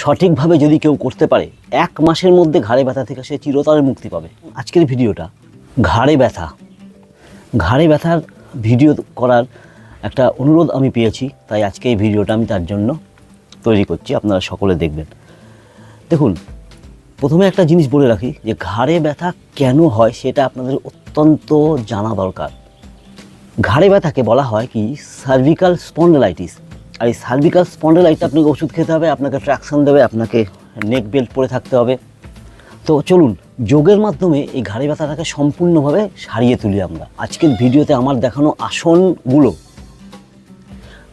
সঠিকভাবে যদি কেউ করতে পারে, এক মাসের মধ্যে ঘাড়ে ব্যথা থেকে সে চিরতরে মুক্তি পাবে। আজকের ভিডিওটা ঘাড়ে ব্যথা। ঘাড়ে ব্যথার ভিডিও করার একটা অনুরোধ আমি পেয়েছি, তাই আজকে এই ভিডিওটা আমি তার জন্য তৈরি করছি, আপনারা সকলে দেখবেন। দেখুন, প্রথমে একটা জিনিস বলে রাখি যে ঘাড়ে ব্যথা কেন হয় সেটা আপনাদের অত্যন্ত জানা দরকার। ঘাড়ে ব্যথাকে বলা হয় কি সার্ভিক্যাল স্পন্ডেলাইটিস আর এই সার্ভিক্যাল স্পন্ডেলাইটিস আপনাকে ওষুধ খেতে হবে, আপনাকে ট্র্যাকশন দেবে, আপনাকে নেক বেল্ট পরে থাকতে হবে। তো চলুন, যোগের মাধ্যমে এই ঘাড়ে ব্যথাটাকে সম্পূর্ণভাবে সারিয়ে তুলি আমরা। আজকের ভিডিওতে আমার দেখানো আসনগুলো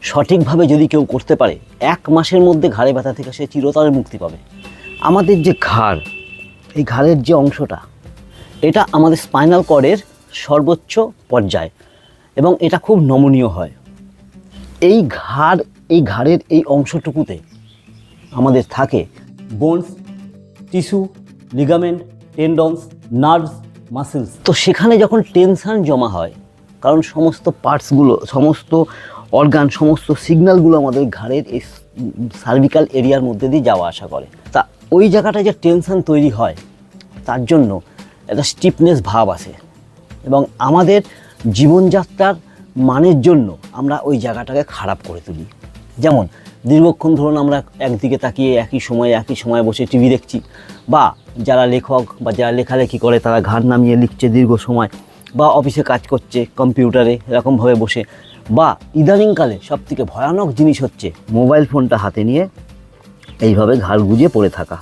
সঠিকভাবে যদি কেউ করতে পারে, এক মাসের মধ্যে ঘাড়ে ব্যথা থেকে সে চিরতরে মুক্তি পাবে। আমাদের যে ঘাড়, এই ঘাড়ের যে অংশটা, এটা আমাদের স্পাইনাল কর্ডের সর্বোচ্চ পর্যায় এবং এটা খুব নমনীয় হয়। এই ঘাড় এই ঘাড়ের এই অংশটুকুতে আমাদের থাকে bones, tissue, ligament, tendons, nerves, muscles. তো সেখানে যখন টেনশান জমা হয়, কারণ সমস্ত পার্টসগুলো, সমস্ত অর্গান, সমস্ত সিগন্যালগুলো আমাদের ঘাড়ের এই সার্ভিক্যাল এরিয়ার মধ্যে দিয়ে যাওয়া আসা করে। তা ওই জায়গাটায় যে টেনশান তৈরি হয়, তার জন্য একটা স্টিফনেস ভাব আসে। এবং আমাদের জীবনযাত্রার মানের জন্য আমরা ওই জায়গাটাকে খারাপ করে তুলি। যেমন, দীর্ঘক্ষণ ধরুন আমরা একদিকে তাকিয়ে একই সময়ে একই সময়ে বসে টিভি দেখছি, বা যারা লেখক বা যারা লেখালেখি করে তারা ঘাড় নামিয়ে লিখছে দীর্ঘ সময়, বা অফিসে কাজ করছে কম্পিউটারে এরকমভাবে বসে, বা ইদানিংকালে সবথেকে ভয়ানক জিনিস হচ্ছে মোবাইল ফোনটা হাতে নিয়ে এইভাবে ঘাড় গুজে পড়ে থাকা।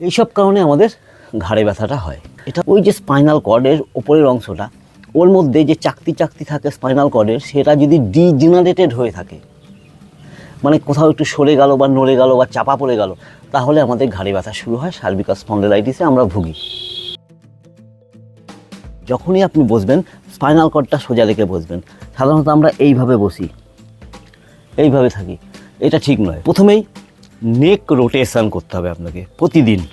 এইসব কারণে আমাদের ঘাড়ে ব্যথাটা হয়। এটা ওই যে স্পাইনাল কর্ডের ওপরের অংশটা, ওর মধ্যে যে চাকতি চাকতি থাকে স্পাইনাল কর্ডের, সেটা যদি ডিজেনারেটেড হয়ে থাকে মানে কোথাও একটু সরে গেল বা নড়ে গেল বা চাপা পড়ে গেল, তাহলে আমাদের ঘাড়ে ব্যথা শুরু হয় সার্বিকাস স্পন্ডেলাইটিসে, আমরা ভুগি। যখনই আপনি বসবেন, স্পাইনাল কর্ডটা সোজা রেখে বসবেন। সাধারণত আমরা এইভাবে বসি। এইভাবে থাকি। এটা ঠিক নয়। প্রথমেই নেক রোটেশন করতে হবে আপনাকে প্রতিদিন।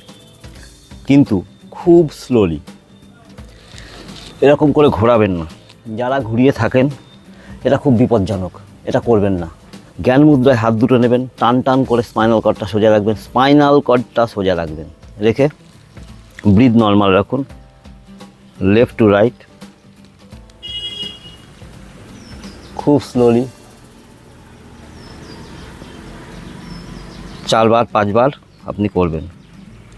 কিন্তু খুব স্লোলি এরকম করে ঘোরাবেন না। যারা ঘুরিয়ে থাকেন এটা খুব বিপজ্জনক। এটা করবেন না। জ্ঞান মুদ্রায় হাত দুটো নেবেন, টান টান করে স্পাইনাল কর্ডটা সোজা রাখবেন স্পাইনাল কর্ডটা সোজা রাখবেন। রেখে ব্রিথ নর্মাল রাখুন লেফট টু রাইট খুব স্লোলি চারবার, পাঁচবার আপনি করবেন।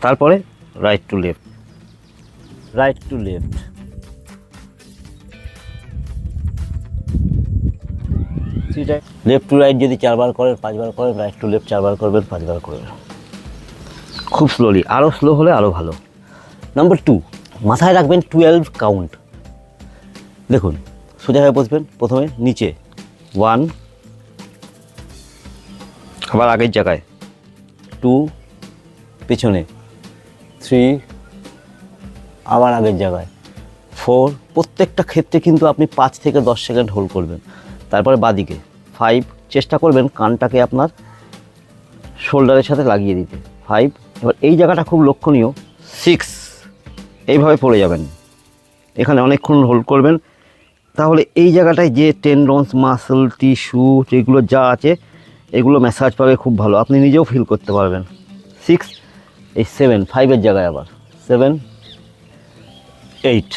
তারপরে right to left right to left left to right যদি চারবার করেন, পাঁচবার করেন রাইট টু লেফট চারবার করবেন, পাঁচবার করবেন। খুব স্লোলি আরও স্লো হলে আরও ভালো। নাম্বার টু মাথায় রাখবেন টুয়েলভ কাউন্ট দেখুন, সোজা হয়ে বসবেন, প্রথমে নিচে। ওয়ান আবার আগের জায়গায়। টু পেছনে। থ্রি আবার আগের জায়গায়। ফোর প্রত্যেকটা ক্ষেত্রে কিন্তু আপনি পাঁচ থেকে দশ সেকেন্ড হোল্ড করবেন। তারপরে বাদিকে। ফাইভ চেষ্টা করবেন কানটাকে আপনার শোল্ডারের সাথে লাগিয়ে দিতে। ফাইভ এবার এই জায়গাটা খুব লক্ষণীয়। সিক্স এইভাবে পড়ে যাবেন। এখানে অনেকক্ষণ হোল্ড করবেন। তাহলে এই জায়গাটায় যে টেন্ডনস মাসল টিস্যু যেগুলো যা আছে, এগুলো ম্যাসাজ পাবে খুব ভালো। আপনি নিজেও ফিল করতে পারবেন। সিক্স এই সেভেন ফাইভের জায়গায় আবার। সেভেন এইট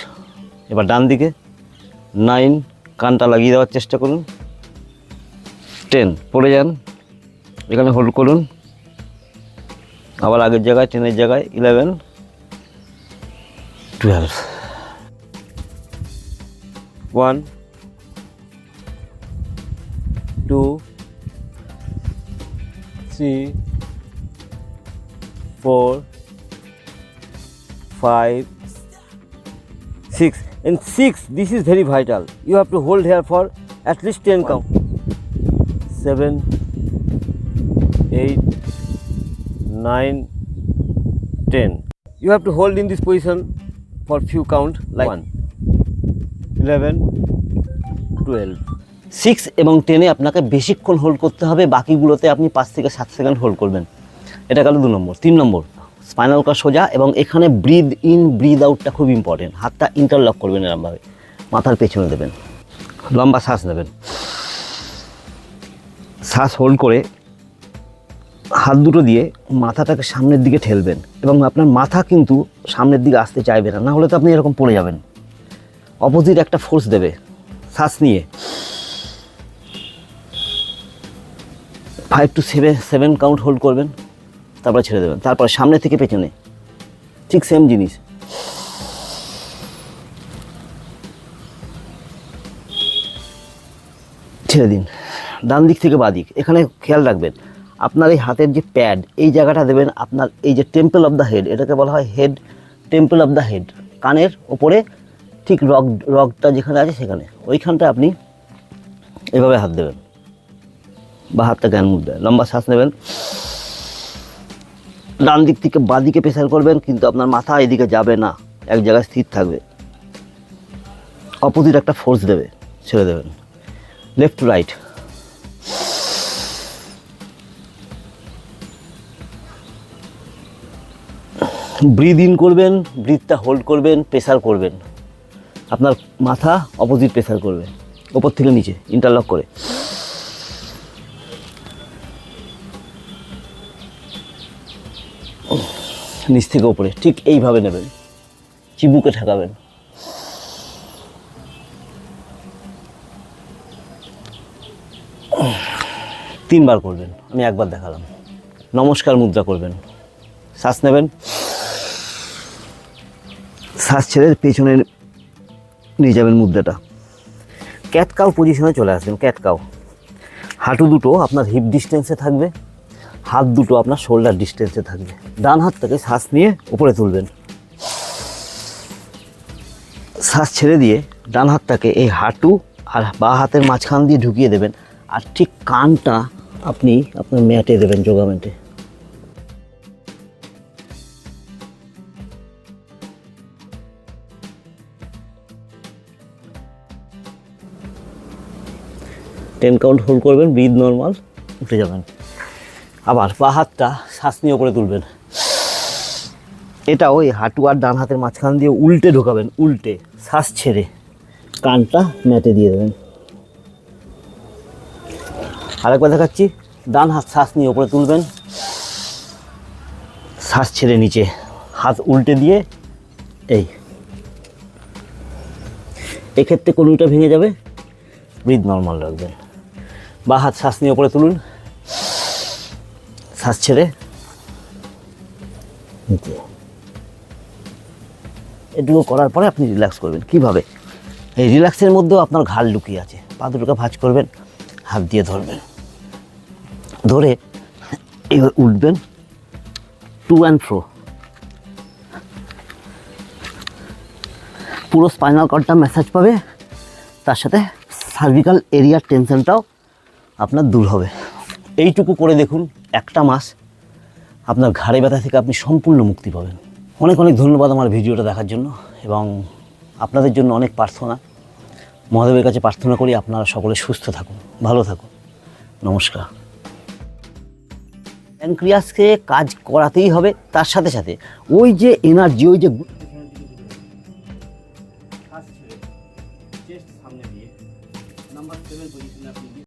এবার ডান দিকে। নাইন কানটা লাগিয়ে দেওয়ার চেষ্টা করুন। টেন পড়ে যান। এখানে হোল্ড করুন। আবার আগের জায়গায় টেনের জায়গায় eleven twelve one two three four five six and six this is very vital you have to hold here for at least ten count seven eight nine ten you have to hold in this position for few count like one. eleven twelve six এবং টেনে আপনাকে বেশিক্ষণ hold করতে হবে বাকিগুলোতে আপনি পাঁচ থেকে সাত সেকেন্ড হোল্ড করবেন। এটা গেল দু নম্বর। তিন নম্বর স্পাইনাল কর্ড সোজা এবং এখানে ব্রিদ ইন ব্রিদ আউটটা খুব ইম্পর্টেন্ট হাতটা ইন্টারলক করবেন এরমভাবে। মাথার পেছনে দেবেন। লম্বা শ্বাস নেবেন। শ্বাস হোল্ড করে হাত দুটো দিয়ে মাথাটাকে সামনের দিকে ঠেলবেন এবং আপনার মাথা কিন্তু সামনের দিকে আসতে চাইবে না না হলে তো আপনি এরকম পড়ে যাবেন। অপোজিট একটা ফোর্স দেবে, শ্বাস নিয়ে। Five to seven seven count hold করবেন, তারপরে ছেড়ে দেবেন, তারপর সামনে থেকে পেছনে। ঠিক সেম জিনিস। ছেড়ে দিন। ডান দিক থেকে বাঁ দিক। এখানে খেয়াল রাখবেন, আপনার এই হাতের যে প্যাড এই জায়গাটা দেবেন আপনার এই যে টেম্পল অফ দ্য হেড এটাকে বলা হয় head temple of the head কানের ওপরে ঠিক রক রকটা যেখানে আছে সেখানে। ওইখানটা আপনি এভাবে হাত দেবেন। বা হাতটা জ্ঞান মুদ্রায় লম্বা শ্বাস নেবেন। ডান দিক থেকে বাঁ দিকে প্রেসার করবেন, কিন্তু আপনার মাথা এদিকে যাবে না। এক জায়গায় স্থির থাকবে। অপোজিট একটা ফোর্স দেবে, ছেড়ে দেবেন। Left to right breathe in করবেন ব্রিথটা হোল্ড করবেন প্রেসার করবেন। আপনার মাথা অপোজিট প্রেসার করবে, ওপর থেকে নিচে ইন্টারলক করে। নিচ থেকে ওপরে, ঠিক এইভাবে নেবেন, চিবুকে ঠেকাবেন। তিনবার করবেন, আমি একবার দেখালাম। নমস্কার মুদ্রা করবেন। শ্বাস নেবেন। শ্বাস ছেড়ে পেছনে নিয়ে যাবেন মুদ্রাটা। ক্যাটকাও পজিশনে চলে আসবেন, ক্যাটকাও। হাঁটু দুটো আপনার হিপ ডিস্টেন্সে থাকবে, হাত দুটো আপনার শোল্ডার ডিস্টেন্সে থাকবে। ডান হাতটাকে শ্বাস নিয়ে উপরে তুলবেন। শ্বাস ছেড়ে দিয়ে ডান হাতটাকে এই হাঁটু আর বা হাতের মাঝখান দিয়ে ঢুকিয়ে দেবেন, আর ঠিক কানটা আপনি আপনার ম্যাটে দেবেন যোগা টেন কাউন্ট হোল্ড করবেন ব্রিদ নর্মাল উঠে যাবেন। আবার বা হাতটা শ্বাস নিয়ে ওপরে তুলবেন। এটা ওই হাঁটু আর ডান হাতের মাঝখান দিয়ে উল্টে ঢোকাবেন, উল্টে, শ্বাস ছেড়ে। কানটা ম্যাটে দিয়ে দেবেন। আরেকবার দেখাচ্ছি, ডান হাত শ্বাস নিয়ে ওপরে তুলবেন। শ্বাস ছেড়ে নিচে, হাত উল্টে দিয়ে, এই। এক্ষেত্রে কোনোটা ভেঙে যাবে ব্রিদ নর্মাল রাখবেন। বা হাত শ্বাস নিয়ে ওপরে তুলুন। শ্বাস ছেড়ে। এটুকু করার পরে আপনি রিল্যাক্স করবেন। কীভাবে? এই রিল্যাক্সের মধ্যেও আপনার ঘাড় লুকিয়ে আছে। পা দুটোকে ভাঁজ করবেন, হাত দিয়ে ধরবেন। ধরে এবার উঠবেন। টু অ্যান্ড ফ্রো পুরো স্পাইনাল কর্ডটা ম্যাসাজ পাবে। তার সাথে সার্ভিক্যাল এরিয়ার টেনশনটাও আপনার দূর হবে। এইটুকু করে দেখুন, একটা মাস আপনার ঘাড়ে ব্যথা থেকে আপনি সম্পূর্ণ মুক্তি পাবেন। অনেক অনেক ধন্যবাদ আমার ভিডিওটা দেখার জন্য এবং আপনাদের জন্য অনেক প্রার্থনা। মহাদেবের কাছে প্রার্থনা করি আপনারা সকলে সুস্থ থাকুন, ভালো থাকুন। নমস্কার। প্যানক্রিয়াসকে কাজ করাতেই হবে, তার সাথে সাথে ওই যে এনার্জি ওই যে